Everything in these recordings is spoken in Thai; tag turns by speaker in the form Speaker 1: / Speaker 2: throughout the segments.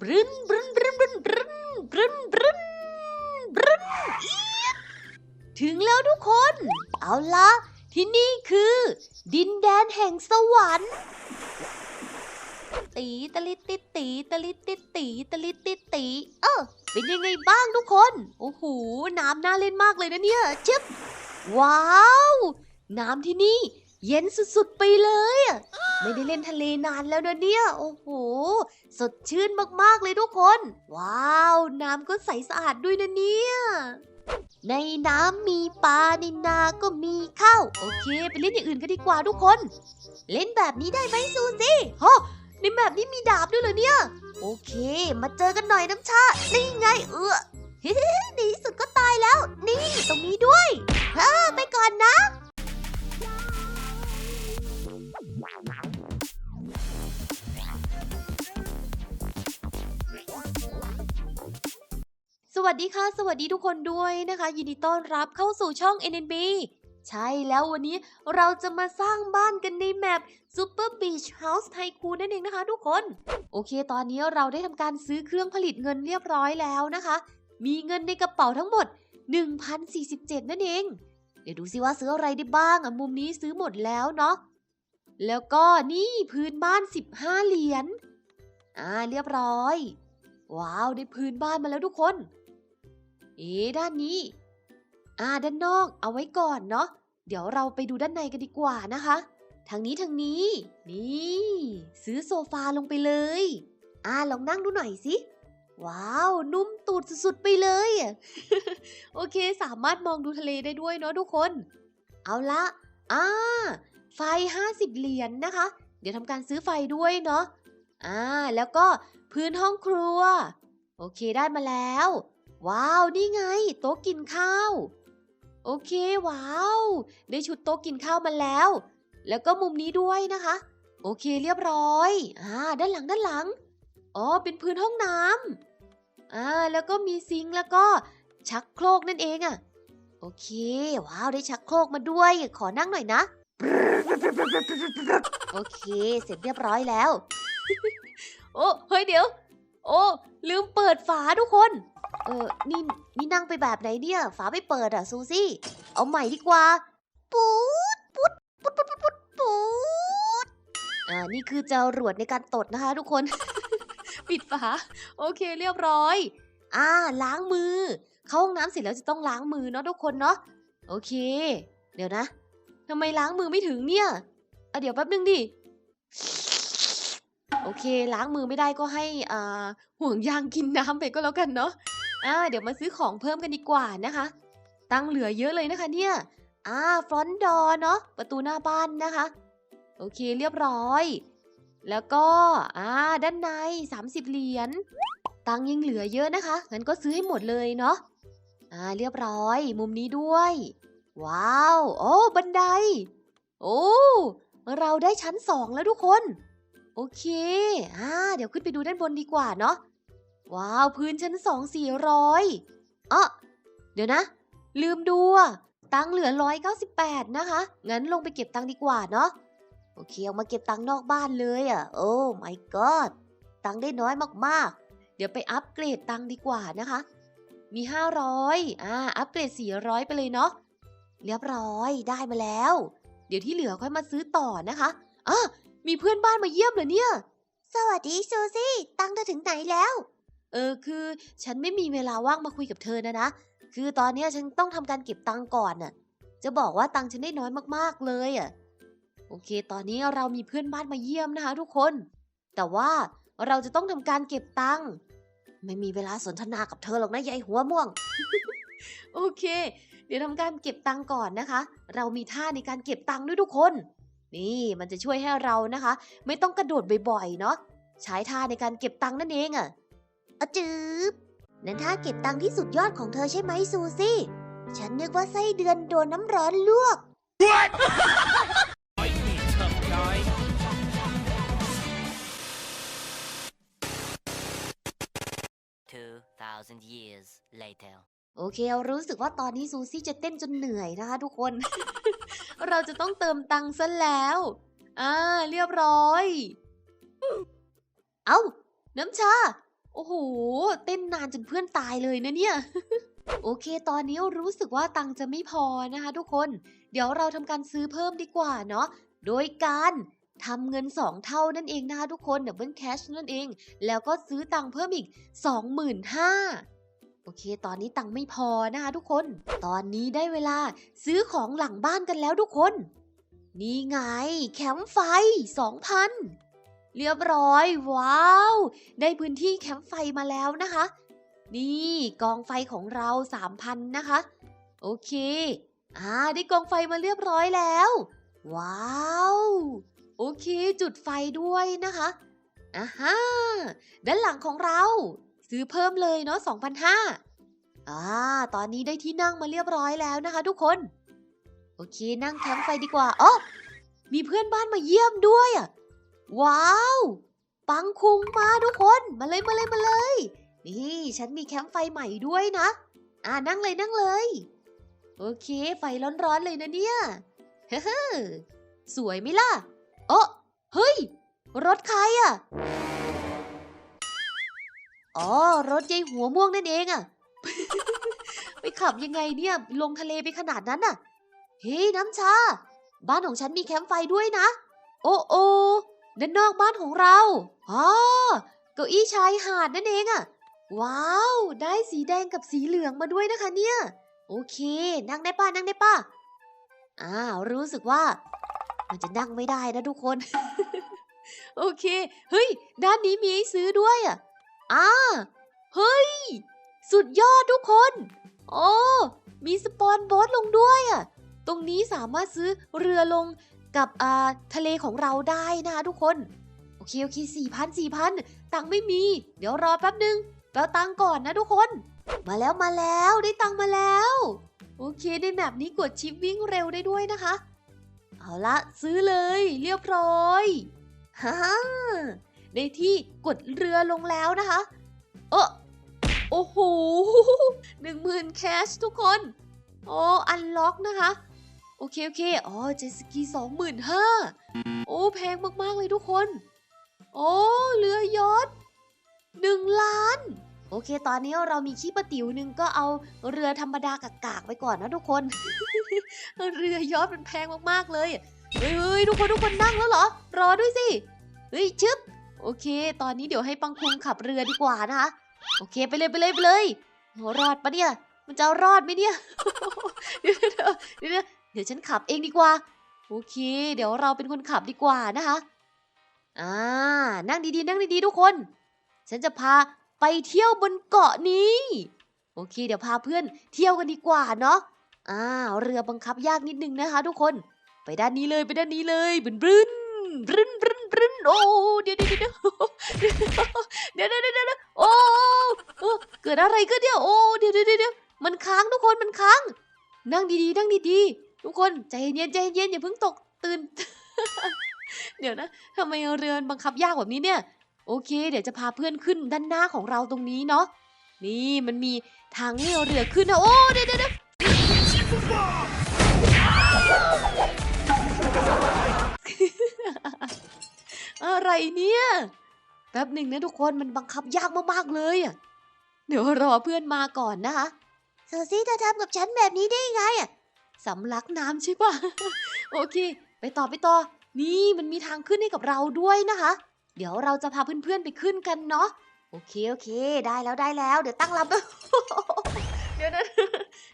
Speaker 1: บรึนบรึนบรึนบรึนบรึนบรึนบรึนบรึนอีดถึงแล้วทุกคน เอาละที่นี่คือ ดินแดนแห่งสวรรค์ ตีตะลิติตีตะลิติตีตะลิติตีเออเป็นยังไงบ้างทุกคน โอ้โหน้ำน่าเล่นมากเลยนะเนี่ยชึบว้าว น้ำที่นี่ เย็นสุดๆไปเลยอะไม่ได้เล่นทะเลนานแล้วนะเนี่ย โอ้โห สดชื่นมากๆเลยทุกคน ว้าว น้ำก็ใสสะอาดด้วยนะเนี่ย ในน้ำมีปลาในนาก็มีข้าว โอเค ไปเล่นอย่างอื่นกันดีกว่าทุกคน เล่นแบบนี้ได้ไหมซูซี่ฮะในแบบนี้มีดาบด้วยเหรอเนี่ย โอเค มาเจอกันหน่อยน้ำชา นี่ไงเออเฮ้ในที่สุดก็ตายแล้ว นี่ตรงนี้ด้วย วัสดีค่ะ สวัสดีทุกคนด้วยนะคะ ยินดีต้อนรับเข้าสู่ช่อง NNB ใช่แล้ววันนี้เราจะมาสร้างบ้านกันในแมป Super Beach House Tycoon นั่นเองนะคะทุกคน โอเค ตอนนี้เราได้ทำการซื้อเครื่องผลิตเงินเรียบร้อยแล้วนะคะ มีเงินในกระเป๋าทั้งหมด 1,047 นั่นเอง เดี๋ยวดูซิว่าซื้ออะไรได้บ้างอะมุมนี้ซื้อหมดแล้วเนาะแล้วก็นี่พื้นบ้าน 15 เหรียญอ่าเรียบร้อย ว้าว ได้พื้นบ้านมาแล้วทุกคน เอ๊ด้านนี้ อ่าด้านนอกเอาไว้ก่อนเนาะ เดี๋ยวเราไปดูด้านในกันดีกว่านะคะ ทางนี้ทางนี้ นี่ ซื้อโซฟาลงไปเลย อ่าลองนั่งดูหน่อยสิ ว้าว นุ่มตูดสุดๆไปเลย โอเคสามารถมองดูทะเลได้ด้วยเนาะทุกคน เอาละ อ่า ไฟ 50 เหรียญนะคะ เดี๋ยวทำการซื้อไฟด้วยเนาะ อ่า แล้วก็พื้นห้องครัว โอเคได้มาแล้ว ว้าว นี่ไง โต๊ะกินข้าว โอเค ว้าว ได้ชุดโต๊ะกินข้าวมาแล้ว แล้วก็มุมนี้ด้วยนะคะ โอเคเรียบร้อย อ่า ด้านหลังด้านหลัง อ๋อ เป็นพื้นห้องน้ำอ่า แล้วก็มีซิงค์แล้วก็ชักโครกนั่นเองอะโอเค ว้าว ได้ชักโครกมาด้วย ขอนั่งหน่อยนะ โอเค เสร็จเรียบร้อยแล้ว โอ้ เฮ้ยเดี๋ยว โอ้ ลืมเปิดฝาทุกคน เออนี่นี่นั่งไปแบบไหนเนี่ย ฝาไม่เปิดอะซูซี่ เอาใหม่ดีกว่า ปูดปุดปุดปุดปุดปุดปูดอ่า นี่คือจรวดในการตดนะคะทุกคน ปิดฝา โอเคเรียบร้อย อ่า ล้างมือ เข้าห้องน้ำเสร็จแล้วจะต้องล้างมือเนาะทุกคนเนาะ โอเค เดี๋ยวนะทำไมล้างมือไม่ถึงเนี่ยอะเดี๋ยวแป๊บนึงดิโอเค ล้างมือไม่ได้ก็ให้อ่าห่วงยางกินน้ำไปก็แล้วกันเนาะ อ่าเดี๋ยวมาซื้อของเพิ่มกันดีกว่านะคะ ตังเหลือเยอะเลยนะคะเนี่ย อ่าฟรอนต์ดอเนาะประตูหน้าบ้านนะคะ โอเคเรียบร้อย แล้วก็อ่าด้านใน 30 เหรียญตังยังเหลือเยอะนะคะงั้นก็ซื้อให้หมดเลยเนาะอ่าเรียบร้อย มุมนี้ด้วย ว้าว โอ้บันได โอ้เราได้ชั้นสองแล้วทุกคน โอเคอ่าเดี๋ยวขึ้นไปดูด้านบนดีกว่าเนาะ ว้าวพื้นชั้นสองสี่ร้อยเอะเดี๋ยวนะ ลืมดูอะตังค์เหลือร้อยเก้าสิบแปดนะคะ งั้นลงไปเก็บตังค์ดีกว่าเนาะโอเคเอามาเก็บตังค์นอกบ้านเลยอะโอ้ my god ตังค์ได้น้อยมากๆ เดี๋ยวไปอัปเกรดตังค์ดีกว่านะคะ มีห้าร้อยอ่าอัปเกรดสี่ร้อยไปเลยเนาะเรียบร้อยได้มาแล้ว เดี๋ยวที่เหลือค่อยมาซื้อต่อนะคะอะมีเพื่อนบ้านมาเยี่ยมเหรอเนี่ย สวัสดีซูซี่ ตังค์เธอถึงไหนแล้ว เออคือฉันไม่มีเวลาว่างมาคุยกับเธอนะนะ คือตอนนี้ฉันต้องทำการเก็บตังค์ก่อนน่ะ จะบอกว่าตังค์ฉันได้น้อยมากๆเลยอะ โอเค ตอนนี้เรามีเพื่อนบ้านมาเยี่ยมนะคะ ทุกคน แต่ว่าเราจะต้องทำการเก็บตังค์ ไม่มีเวลาสนทนากับเธอหรอกนะยายหัวม่วง โอเค เดี๋ยวทำการเก็บตังค์ก่อนนะคะ เรามีท่าในการเก็บตังค์ด้วยทุกคน นี่มันจะช่วยให้เรานะคะ ไม่ต้องกระโดดบ่อยๆเนาะ ใช้ท่าในการเก็บตังค์นั่นเองอะ อะจืบนั่นท่าเก็บตังค์ที่สุดยอดของเธอใช่ไหมซูซี่ ฉันนึกว่าไส้เดือนโดนน้ำร้อนลวก
Speaker 2: 2,000 years later.
Speaker 1: โอเคเรารู้สึกว่าตอนนี้ซูซี่จะเต้นจนเหนื่อยนะคะทุกคน เราจะต้องเติมตังค์ซะแล้ว อ่า เรียบร้อย เอ้า น้ำชา โอ้โห เต้นนานจนเพื่อนตายเลยนะเนี่ย โอเค ตอนนี้รู้สึกว่าตังค์จะไม่พอนะคะทุกคน เดี๋ยวเราทำการซื้อเพิ่มดีกว่าเนาะ โดยการทำเงิน 2 เท่านั่นเองนะคะทุกคนดับเบิลแคชนั่นเอง แล้วก็ซื้อตังค์เพิ่มอีก 25,000โอเค ตอนนี้ตังค์ไม่พอนะคะทุกคน ตอนนี้ได้เวลาซื้อของหลังบ้านกันแล้วทุกคน นี่ไง แคมป์ไฟ 2,000 เรียบร้อย ว้าว ได้พื้นที่แคมป์ไฟมาแล้วนะคะ นี่กองไฟของเรา3,000นะคะ โอเค อ่า ได้กองไฟมาเรียบร้อยแล้ว ว้าว โอเค จุดไฟด้วยนะคะอ่าฮะด้านหลังของเรา ซื้อเพิ่มเลยเนาะ2,500อ่า ตอนนี้ได้ที่นั่งมาเรียบร้อยแล้วนะคะ ทุกคน โอเค นั่งแคมป์ไฟดีกว่าอ๋อมีเพื่อนบ้านมาเยี่ยมด้วยอะ ว้าว ปังคุงมาทุกคนมาเลยมาเลยมาเลย นี่ฉันมีแคมป์ไฟใหม่ด้วยนะ อ่านั่งเลยนั่งเลย โอเคไฟร้อนๆเลยนะเนี่ยเฮ้อสวยไหมล่ะโอ้เฮ้ย รถใครอะอ๋อรถยายหัวม่วงนั่นเองอะ ไปขับยังไงเนี่ย ลงทะเลไปขนาดนั้นน่ะ เฮ้ยน้ำชา บ้านของฉันมีแคมป์ไฟด้วยนะ โอ้โอ ด้านนอกบ้านของเราอ๋อเก้าอี้ชายหาดนั่นเองอะว้าว ได้สีแดงกับสีเหลืองมาด้วยนะคะเนี่ย โอเค นั่งได้ป่ะนั่งได้ป่ะอ้าวรู้สึกว่า มันจะนั่งไม่ได้นะทุกคน โอเค เฮ้ย ด้านนี้มีให้ซื้อด้วยอะอ่าเฮ้ย สุดยอดทุกคน โอ้มีสปอนโบ๊ทลงด้วยอะตรงนี้สามารถซื้อเรือลง กับทะเลของเราได้นะทุกคน โอเคโอเคสี่พันสี่พันตังไม่มี เดี๋ยวรอแป๊บหนึ่งแปลตังก่อนนะทุกคน มาแล้วมาแล้วได้ตังมาแล้ว โอเคในแบบนี้กดชิปวิ่งเร็วได้ด้วยนะคะ เอาละซื้อเลยเรียบร้อยฮ่าในที่กดเรือลงแล้วนะคะเออโอ้โหหนึ่งหมื่นแคชทุกคน โอ้อันล็อกนะคะ โอเคโอเค อ๋อ เจสกีสองหมื่นห้าโอ้ แพงมาก ๆ เลยทุกคน โอ้ เรือยอทหนึ่งล้าน โอเค ตอนนี้เรามีขี้ปะติ๋วหนึ่งก็เอาเรือธรรมดากากๆไปก่อนนะทุกคน เรือยอทมันแพงมากๆเลย เฮ้ยเฮ้ยทุกคนทุกคนนั่งแล้วเหรอ รอด้วยสิ เฮ้ยชึบ โอเค ตอนนี้เดี๋ยวให้ปังคุงขับเรือดีกว่านะคะ โอเคไปเลยไปเลยไปเลยรอดปะเนี่ย มันจะรอดไหมเนี่ย เดี๋ยวเดี๋ยว ดี๋ยวเดี๋ยวฉันขับเองดีกว่า โอเค เดี๋ยวเราเป็นคนขับดีกว่านะคะ อ่า นั่งดีๆ นั่งดีๆ ทุกคน ฉันจะพาไปเที่ยวบนเกาะนี้ โอเค เดี๋ยวพาเพื่อนเที่ยวกันดีกว่าเนาะ อ่า เรือบังคับยากนิดนึงนะคะ ทุกคน ไปด้านนี้เลย ไปด้านนี้เลยบึนบึนบึนบึนบึนโอ้เดี๋ยวเดี๋ยวเดี๋ยวเดี๋ยวเดี๋ยวเดี๋ยวโอ้เกิดอะไรขึ้นเนี่ยโอ้เดี๋ยวเดี๋ยวเดี๋ยวมันค้างทุกคน มันค้าง นั่งดีๆ นั่งดีๆ ทุกคนใจเย็นใจเย็นอย่าเพิ่งตกตื่น เดี๋ยวนะทำไมเรือบังคับยากแบบนี้เนี่ย โอเค เดี๋ยวจะพาเพื่อนขึ้นด้านหน้าของเราตรงนี้เนาะนี่มันมีทางให้เรือขึ้นนะโอ้เดี๋ยวเดี๋ยวเดี๋ยวอะไรเนี่ยแป๊บหนึ่งนะทุกคนมันบังคับยากมากๆเลยอะเดี๋ยวรอเพื่อนมาก่อนนะคะเซอซี่เธอทำกับฉันแบบนี้ได้ยังไงอะ สำลักน้ำใช่ปะโอเค ไปต่อไปต่อ นี่มันมีทางขึ้นให้กับเราด้วยนะคะ เดี๋ยวเราจะพาเพื่อนๆไปขึ้นกันเนาะโอเคโอเค ได้แล้วได้แล้ว เดี๋ยวตั้งลำเดี๋ยวนะ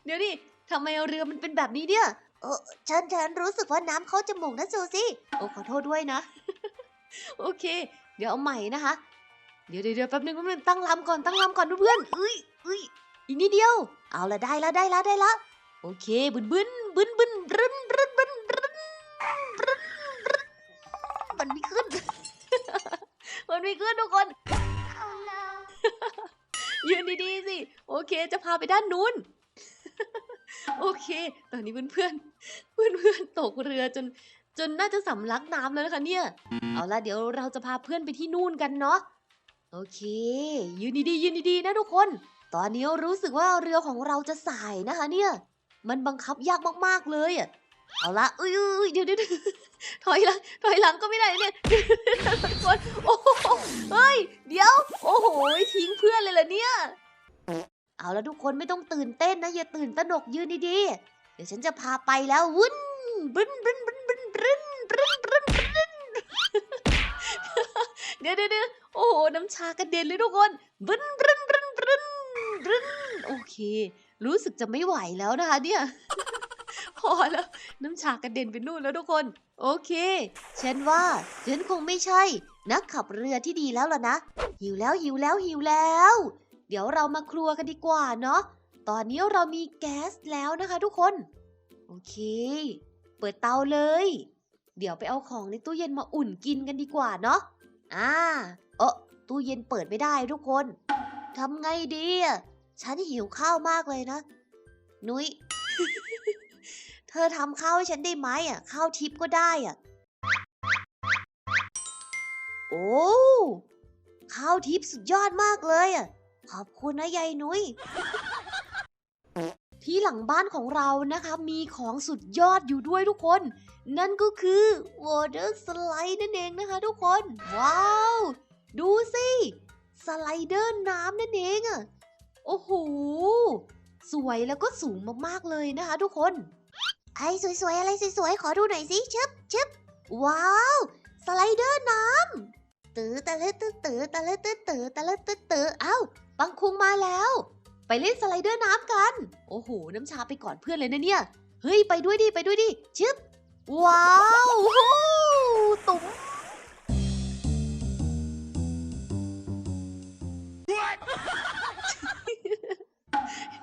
Speaker 1: เดี๋ยวนี่ทำไมเรือมันเป็นแบบนี้เนี่ยเออฉันฉันรู้สึกว่าน้ำเข้าจมูกนะซูซี่โอ้ขอโทษด้วยนะ โอเค เดี๋ยวเอาใหม่นะคะ เดี๋ยวเดี๋ยวเดี๋ยวแป๊บนึงแป๊บนึงตั้งลำก่อนตั้งลำก่อนเพื่อนๆเอ้ยเอ้ยอีกนิดเดียว เอาละได้ละได้ละได้ละ โอเคบึนบึนบึนบึนรึนรึนรึนรึนรึนรึนมันไม่ขึ้น มันไม่ขึ้นทุกคนยืนดีๆสิ โอเคจะพาไปด้านนู้น โอเค ตอนนี้เพื่อนเพื่อนเพื่อนเพื่อนๆ ตกเรือจนจนน่าจะสำลักน้ำแล้วนะคะเนี่ย เอาละเดี๋ยวเราจะพาเพื่อนไปที่นู่นกันเนาะ โอเค ยืนดีๆยืนดีๆนะทุกคน ตอนนี้รู้สึกว่าเรือของเราจะสายนะคะเนี่ย มันบังคับยากมากๆเลยอะเอาละอุ้ยอุ้ยเดี๋ยวเดี๋ยวถอยหลังถอยหลังก็ไม่ได้เนี่ยทุกคนโอ้เฮ้ย เดี๋ยว โอ้โหทิ้งเพื่อนเลยเหรอเนี่ย เอาล้วทุกคนไม่ต้องตื่นเต้นนะอย่าตื่นตระหนกยืนดีๆเดี๋ยวฉันจะพาไปแล้ววุ้นบึ้นบึ้นบึ้นบึ้นบึ้นบึ้นบึ้นบึ้นเดี๋ยวเดี๋ยวเดี๋ยวโอ้โหน้ำชากระเด็นเลยทุกคนบึ้นบึ้นบึ้นบึ้นบึ้นโอเค รู้สึกจะไม่ไหวแล้วนะคะเนี่ยพอแล้วน้ำชากระเด็นไปนู่นแล้วทุกคน โอเค ฉันว่าฉันคงไม่ใช่ นักขับเรือที่ดีแล้วล่ะนะ หิวแล้วหิวแล้วหิวแล้ว เดี๋ยวเรามาครัวกันดีกว่าเนาะตอนนี้เรามีแก๊สแล้วนะคะทุกคน โอเค เปิดเตาเลย เดี๋ยวไปเอาของในตู้เย็นมาอุ่นกินกันดีกว่าเนาะอ่าเออตู้เย็นเปิดไม่ได้ทุกคนทำไงดีอะ ฉันหิวข้าวมากเลยนะ นุ้ย เธอทำข้าวให้ฉันได้ไหมอะ ข้าวทิพย์ก็ได้อะ โอ้ข้าวทิพย์สุดยอดมากเลยอะ ขอบคุณนะยายนุ้ย ที่หลังบ้านของเรานะคะ มีของสุดยอดอยู่ด้วยทุกคน นั่นก็คือ water slide นั่นเองนะคะทุกคน ว้าว ดูสิ สไลเดอร์น้ำนั่นเองอะ โอ้โห สวยแล้วก็สูงมากๆเลยนะคะทุกคน ไอ้สวยๆ อะไรสวยๆ ขอดูหน่อยสิชึบชึบว้าว สไลเดอร์น้ำตื้อตะลึตื้อตื้อตะลึตื้อตื้อตะลึตื้อตื้อเอ้า ปังคุงมาแล้ว ไปเล่นสไลเดอร์น้ำกัน โอ้โห น้ำชาไปก่อนเพื่อนเลยนะเนี่ย เฮ้ย ไปด้วยดิ ไปด้วยดิ ชึบ ว้าว ตุ๋ม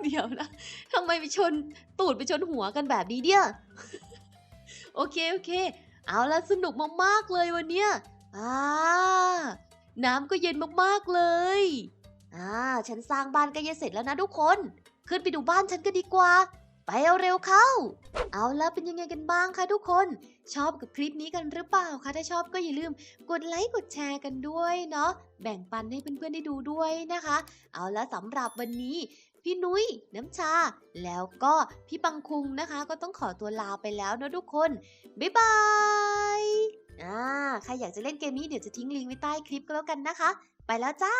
Speaker 1: เดี๋ยวนะทำไมไปชนตูดไปชนหัวกันแบบนี้เนี่ย โอเคโอเค เอาละสนุกมากๆเลยวันเนี้ยอ่า น้ำก็เย็นมากๆเลย อ่า ฉันสร้างบ้านใกล้จะเสร็จแล้วนะทุกคน ขึ้นไปดูบ้านฉันก็ดีกว่า ไปเอาเร็วเข้า เอาละเป็นยังไงกันบ้างคะทุกคน ชอบกับคลิปนี้กันหรือเปล่าคะ ถ้าชอบก็อย่าลืมกดไลค์กดแชร์กันด้วยเนาะ แบ่งปันให้เพื่อนๆได้ดูด้วยนะคะ เอาละสำหรับวันนี้ พี่นุ้ยน้ำชา แล้วก็พี่ปังคุงนะคะ ก็ต้องขอตัวลาไปแล้วนะทุกคน บ๊ายบายอ่าใครอยากจะเล่นเกมนี้เดี๋ยวจะทิ้งลิงก์ไว้ใต้คลิปก็แล้วกันนะคะ ไปแล้วจ้า